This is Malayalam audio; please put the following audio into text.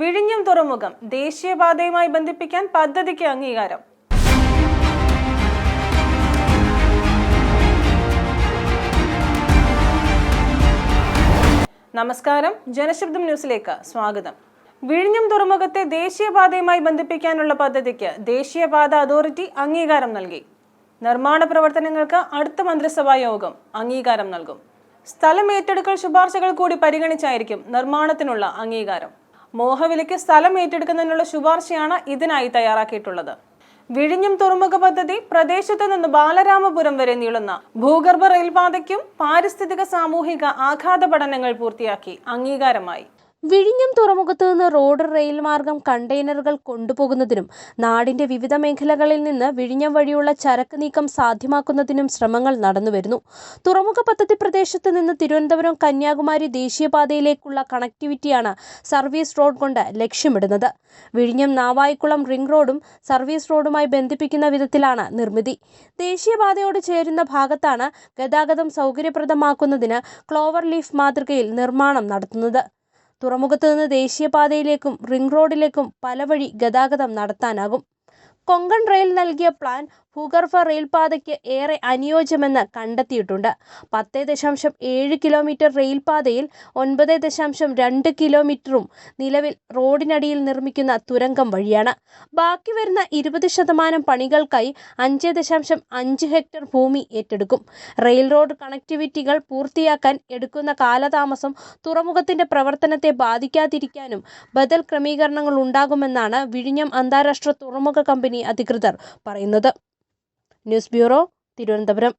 വിഴിഞ്ഞം തുറമുഖം ദേശീയപാതയുമായി ബന്ധിപ്പിക്കാൻ പദ്ധതിക്ക് അംഗീകാരം. നമസ്കാരം. ജനശബ്ദം ന്യൂസിലേക്ക് സ്വാഗതം. വിഴിഞ്ഞം തുറമുഖത്തെ ദേശീയപാതയുമായി ബന്ധിപ്പിക്കാനുള്ള പദ്ധതിക്ക് ദേശീയപാത അതോറിറ്റി അംഗീകാരം നൽകി. നിർമ്മാണ പ്രവർത്തനങ്ങൾക്ക് അടുത്ത മന്ത്രിസഭാ യോഗം അംഗീകാരം നൽകും. സ്ഥലം ഏറ്റെടുക്കൽ ശുപാർശകൾ കൂടി പരിഗണിച്ചായിരിക്കും നിർമ്മാണത്തിനുള്ള അംഗീകാരം. മോഹവിലയ്ക്ക് സ്ഥലം ഏറ്റെടുക്കുന്നതിനുള്ള ശുപാർശയാണ് ഇതിനായി തയ്യാറാക്കിയിട്ടുള്ളത്. വിഴിഞ്ഞം തുറമുഖ പദ്ധതി പ്രദേശത്ത് നിന്ന് ബാലരാമപുരം വരെ നീളുന്ന ഭൂഗർഭ റെയിൽപാതയ്ക്കും പാരിസ്ഥിതിക സാമൂഹിക ആഘാത പഠനങ്ങൾ പൂർത്തിയാക്കി അംഗീകാരമായി. വിഴിഞ്ഞം തുറമുഖത്ത് നിന്ന് റോഡ് റെയിൽ മാർഗം കണ്ടെയ്നറുകൾ കൊണ്ടുപോകുന്നതിനും നാടിന്റെ വിവിധ മേഖലകളിൽ നിന്ന് വിഴിഞ്ഞം വഴിയുള്ള ചരക്ക് നീക്കം സാധ്യമാക്കുന്നതിനും ശ്രമങ്ങൾ നടന്നുവരുന്നു. തുറമുഖ പദ്ധതി പ്രദേശത്ത് നിന്ന് തിരുവനന്തപുരം കന്യാകുമാരി ദേശീയപാതയിലേക്കുള്ള കണക്ടിവിറ്റിയാണ് സർവീസ് റോഡ് കൊണ്ട് ലക്ഷ്യമിടുന്നത്. വിഴിഞ്ഞം നാവായിക്കുളം റിംഗ് റോഡും സർവീസ് റോഡുമായി ബന്ധിപ്പിക്കുന്ന വിധത്തിലാണ് നിർമ്മിതി. ദേശീയപാതയോട് ചേരുന്ന ഭാഗത്താണ് ഗതാഗതം സൗകര്യപ്രദമാക്കുന്നതിന് ക്ലോവർ ലീഫ് മാതൃകയിൽ നിർമ്മാണം നടത്തുന്നത്. തുറമുഖത്ത് നിന്ന് ദേശീയപാതയിലേക്കും റിംഗ് റോഡിലേക്കും പലവഴി ഗതാഗതം നടത്താനാകും. കൊങ്കൺ റെയിൽ നൽകിയ പ്ലാൻ ഭൂഗർഭ റെയിൽപാതയ്ക്ക് ഏറെ അനുയോജ്യമെന്ന് കണ്ടെത്തിയിട്ടുണ്ട്. പത്ത് ദശാംശം ഏഴ് കിലോമീറ്റർ റെയിൽപാതയിൽ ഒൻപത് ദശാംശം രണ്ട് കിലോമീറ്ററും നിലവിൽ റോഡിനടിയിൽ നിർമ്മിക്കുന്ന തുരങ്കം വഴിയാണ്. ബാക്കി വരുന്ന ഇരുപത് ശതമാനം പണികൾക്കായി അഞ്ച് ദശാംശം അഞ്ച് ഹെക്ടർ ഭൂമി ഏറ്റെടുക്കും. റെയിൽ റോഡ് കണക്ടിവിറ്റികൾ പൂർത്തിയാക്കാൻ എടുക്കുന്ന കാലതാമസം തുറമുഖത്തിന്റെ പ്രവർത്തനത്തെ ബാധിക്കാതിരിക്കാനും ബദൽ ക്രമീകരണങ്ങൾ ഉണ്ടാകുമെന്നാണ് വിഴിഞ്ഞം അന്താരാഷ്ട്ര തുറമുഖ കമ്പനി അധികൃതർ പറയുന്നത്. News bureau Thiruvananthapuram.